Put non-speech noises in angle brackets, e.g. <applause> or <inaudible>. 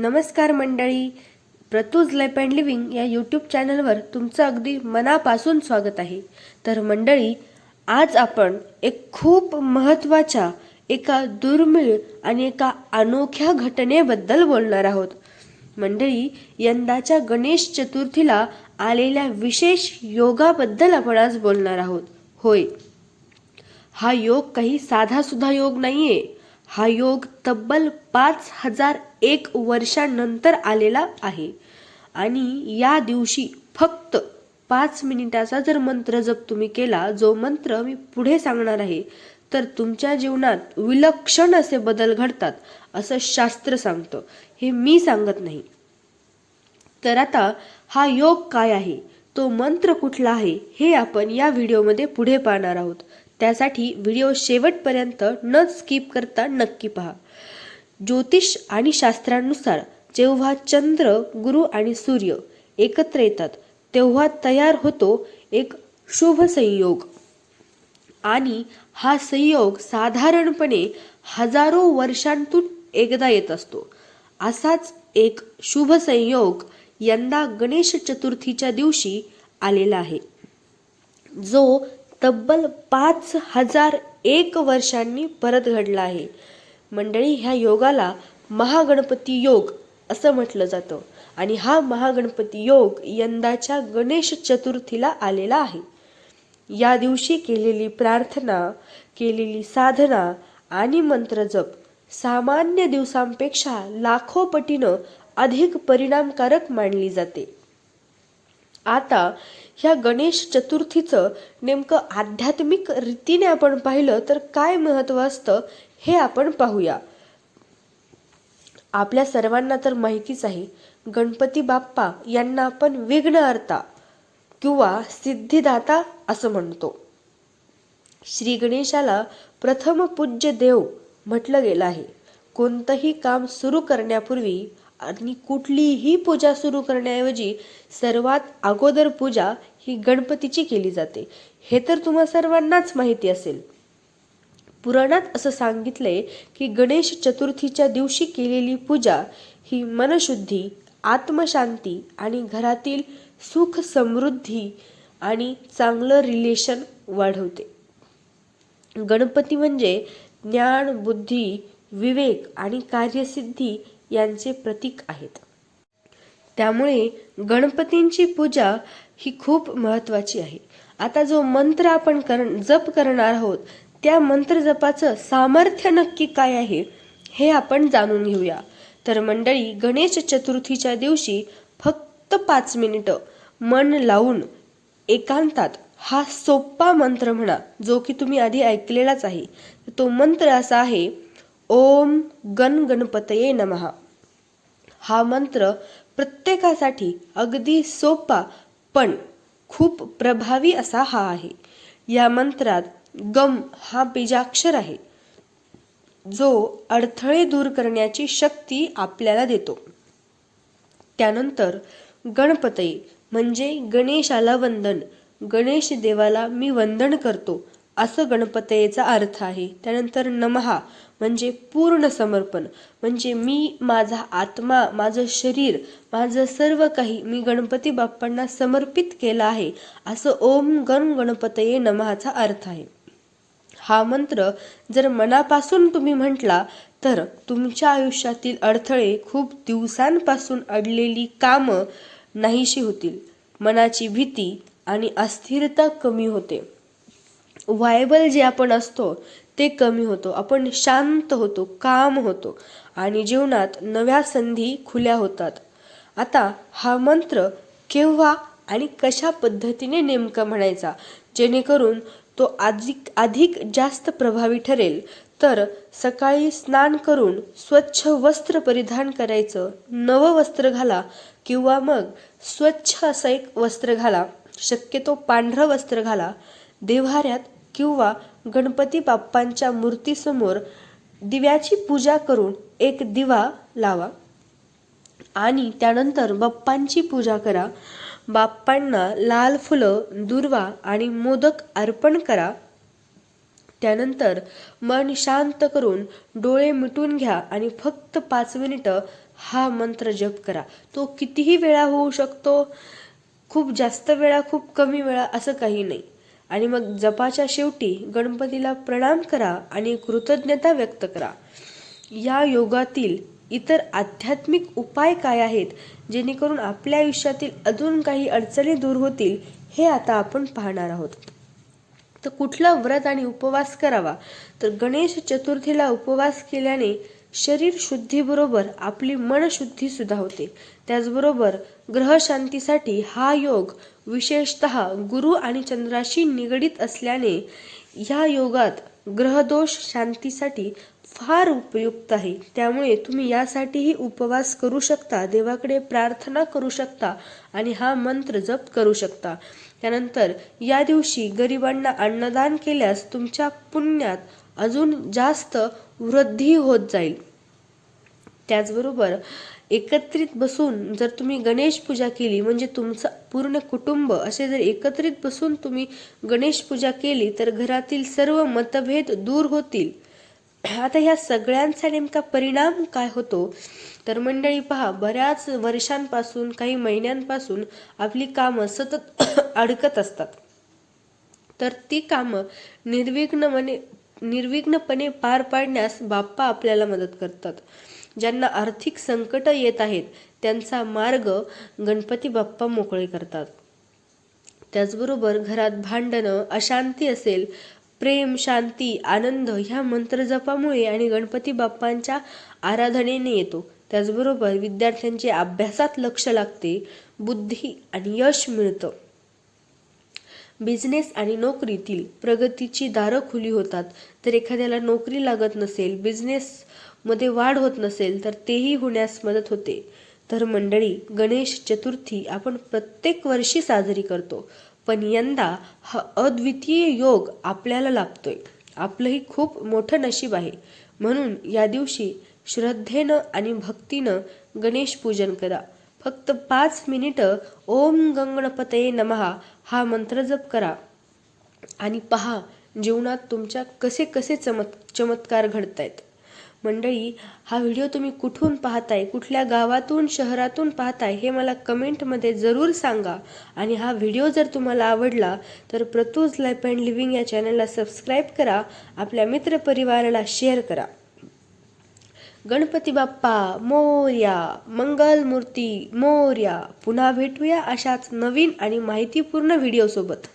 नमस्कार मंडळी. प्रतूज लाईफ अँड लिव्हिंग या यूट्यूब चॅनलवर तुमचं अगदी मनापासून स्वागत आहे. तर मंडळी आज आपण एक खूप महत्त्वाच्या एका दुर्मिळ आणि एका अनोख्या घटनेबद्दल बोलणार आहोत. मंडळी यंदाच्या गणेश चतुर्थीला आलेल्या विशेष योगाबद्दल आपण आज बोलणार आहोत. होय. हा योग काही साधा सुद्धा योग नाहीये. हा योग तब्बल पाच हजार एक वर्षानंतर आलेला आहे. आणि या दिवशी फक्त पाच मिनिटाचा जर मंत्र जप तुम्ही केला जो मंत्र मी पुढे सांगणार आहे तर तुमच्या जीवनात विलक्षण असे बदल घडतात असं शास्त्र सांगतं. हे मी सांगत नाही. तर आता हा योग काय आहे? तो मंत्र कुठला आहे? हे आपण या व्हिडिओमध्ये पुढे पाहणार आहोत. त्यासाठी व्हिडिओ शेवटपर्यंत न स्किप करता नक्की पहा. ज्योतिष आणि शास्त्रानुसार जेव्हा चंद्र गुरु आणि सूर्य एकत्र येतात तेव्हा तयार होतो एक शुभ संयोग. आणि हा संयोग साधारणपणे हजारो वर्षांतून एकदा येत असतो. असाच एक शुभ संयोग यंदा गणेश चतुर्थीच्या दिवशी आलेला आहे. जो तब्बल पाच हजार एक वर्षांनी परत घडला आहे. मंडळी ह्या योगाला महागणपती योग असं म्हटलं जातं आणि हा महागणपती योग यंदाच्या गणेश चतुर्थीला आलेला आहे. या दिवशी केलेली प्रार्थना केलेली साधना आणि मंत्रजप सामान्य दिवसांपेक्षा लाखो पटीनं अधिक परिणामकारक मानली जाते. आता ह्या गणेश चतुर्थीचं नेमकं आध्यात्मिक रीतीने आपण पाहिलं तर काय महत्त्व असतं हे आपण पाहूया. आपल्या सर्वांना तर माहितीच आहे गणपती बाप्पा यांना आपण विघ्नहर्ता किंवा सिद्धिदाता असं म्हणतो. श्री गणेशाला प्रथम पूज्य देव म्हटलं गेलं आहे. कोणतंही काम सुरू करण्यापूर्वी आणि कुठलीही पूजा सुरू करण्याऐवजी सर्वात अगोदर पूजा ही गणपतीची केली जाते. हे तर तुम्हा सर्वांनाच माहिती असेल. पुराणात असं सांगितलंय की गणेश चतुर्थीच्या दिवशी केलेली पूजा ही मनशुद्धी आत्मशांती आणि घरातील सुख समृद्धी आणि चांगलं रिलेशन वाढवते. गणपती म्हणजे ज्ञान बुद्धी विवेक आणि कार्यसिद्धी यांचे प्रतीक आहेत. त्यामुळे गणपतींची पूजा ही खूप महत्वाची आहे. आता जो मंत्र आपण कर जप करणार आहोत त्या मंत्र जपाचं सामर्थ्य नक्की काय आहे हे आपण जाणून घेऊया. तर मंडळी गणेश चतुर्थीच्या दिवशी फक्त पाच मिनिटं मन लावून एकांतात हा सोप्पा मंत्र म्हणा जो की तुम्ही आधी ऐकलेलाच आहे. तो मंत्र असा आहे ओम गण गणपतये नमहा हा मंत्र प्रत्येकासाठी अगदी सोपा पण खूप प्रभावी असा हा आहे. या मंत्रात गम हा बीजाक्षर आहे. जो अडथळे दूर करण्याची शक्ती आपल्याला देतो. त्यानंतर गणपतये म्हणजे गणेशाला वंदन. गणेश देवाला मी वंदन करतो. असं गणपतयेचा अर्थ आहे. त्यानंतर नमहा म्हणजे पूर्ण समर्पण. म्हणजे मी माझा आत्मा माझं शरीर माझं सर्व काही मी गणपती बाप्पांना समर्पित केलं आहे. असं ओम गण गणपतये नमहाचा अर्थ आहे. हा मंत्र जर मनापासून तुम्ही म्हटला तर तुमच्या आयुष्यातील अडथळे खूप दिवसांपासून अडलेली कामं नाहीशी होतील. मनाची भीती आणि अस्थिरता कमी होते. व्हायबल जे आपण असतो ते कमी होतो. आपण शांत होतो काम होतो आणि जीवनात नव्या संधी खुल्या होतात. आता हा मंत्र केव्हा आणि कशा पद्धतीने नेमका म्हणायचा? जेणेकरून तो अधिक अधिक जास्त प्रभावी ठरेल. तर सकाळी स्नान करून स्वच्छ वस्त्र परिधान करायचं. नवं वस्त्र घाला किंवा मग स्वच्छ असं एक वस्त्र घाला. शक्यतो पांढरं वस्त्र घाला. देव्हाऱ्यात किंवा गणपती बाप्पांच्या मूर्तीसमोर दिव्याची पूजा करून एक दिवा लावा. आणि त्यानंतर बाप्पांची पूजा करा. बाप्पांना लाल फुलं दुर्वा आणि मोदक अर्पण करा. त्यानंतर मन शांत करून डोळे मिटून घ्या आणि फक्त पाच मिनिटं हा मंत्र जप करा. तो कितीही वेळा होऊ शकतो खूप जास्त वेळा खूप कमी वेळा असं काही नाही. आणि मग जपाच्या शेवटी गणपतीला प्रणाम करा आणि कृतज्ञता व्यक्त करा. या योगातील इतर आध्यात्मिक उपाय काय आहेत जेणेकरून आपल्या आयुष्यातील अजून काही अडचणी दूर होतील हे आता आपण पाहणार आहोत. तर कुठला व्रत आणि उपवास करावा? तर गणेश चतुर्थीला उपवास केल्याने शरीर शुद्धीबरोबर आपली मनशुद्धी सुद्धा होते. त्याचबरोबर ग्रहशांतीसाठी हा योग विशेषत गुरु आणि चंद्राशी निगडीत असल्याने ह्या योगात ग्रहदोष शांतीसाठी फार उपयुक्त आहे. त्यामुळे तुम्ही यासाठीही उपवास करू शकता देवाकडे प्रार्थना करू शकता आणि हा मंत्र जप करू शकता. त्यानंतर या दिवशी गरिबांना अन्नदान केल्यास तुमच्या पुण्यात अजून जास्त वृद्धी होत जाईल. त्याचबरोबर एकत्रित बसून जर तुम्ही गणेश पूजा केली म्हणजे तुमचं पूर्ण कुटुंब असे जर एकत्रित बसून तुम्ही गणेश पूजा केली तर घरातील सर्व मतभेद दूर होतील. आता ह्या सगळ्यांचा नेमका परिणाम काय होतो? तर मंडळी पहा बऱ्याच वर्षांपासून काही महिन्यांपासून आपली कामं सतत <coughs> अडकत असतात. तर ती कामं निर्विघ्नपणे निर्विघ्नपणे पार पाडण्यास बाप्पा आपल्याला मदत करतात. ज्यांना आर्थिक संकट येत आहेत त्यांचा मार्ग गणपती बाप्पा मोकळे करतात. त्याचबरोबर घरात भांडणं अशांती असेल प्रेम शांती आनंद ह्या मंत्रजपामुळे आणि गणपती बाप्पांच्या आराधनेने येतो. त्याचबरोबर विद्यार्थ्यांचे अभ्यासात लक्ष लागते बुद्धी आणि यश मिळतं. बिझनेस आणि नोकरीतील प्रगतीची दारं खुली होतात. तर एखाद्याला नोकरी लागत नसेल बिझनेसमध्ये वाढ होत नसेल तर तेही होण्यास मदत होते. तर मंडळी गणेश चतुर्थी आपण प्रत्येक वर्षी साजरी करतो. पण यंदा हा अद्वितीय योग आपल्याला लाभतोय. आपलंही खूप मोठं नशीब आहे. म्हणून या दिवशी श्रद्धेनं आणि भक्तीनं गणेश पूजन करा. फक्त पाच मिनिटं ओम गंगणपतये नमहा हा मंत्र जप करा. आणि पहा जीवनात तुमच्या कसे कसे चमत् चमत्कार घडतायत. मंडळी हा व्हिडिओ तुम्ही कुठून पाहताय कुठल्या गावातून शहरातून पाहताय हे मला कमेंटमध्ये जरूर सांगा. आणि हा व्हिडिओ जर तुम्हाला आवडला तर प्रतूज लाईफ अँड लिव्हिंग या चॅनलला सबस्क्राईब करा आपल्या मित्रपरिवाराला शेअर करा. गणपती बाप्पा मोर्या मंगलमूर्ती मोर्या. पुन्हा भेटूया अशाच नवीन आणि माहितीपूर्ण व्हिडिओसोबत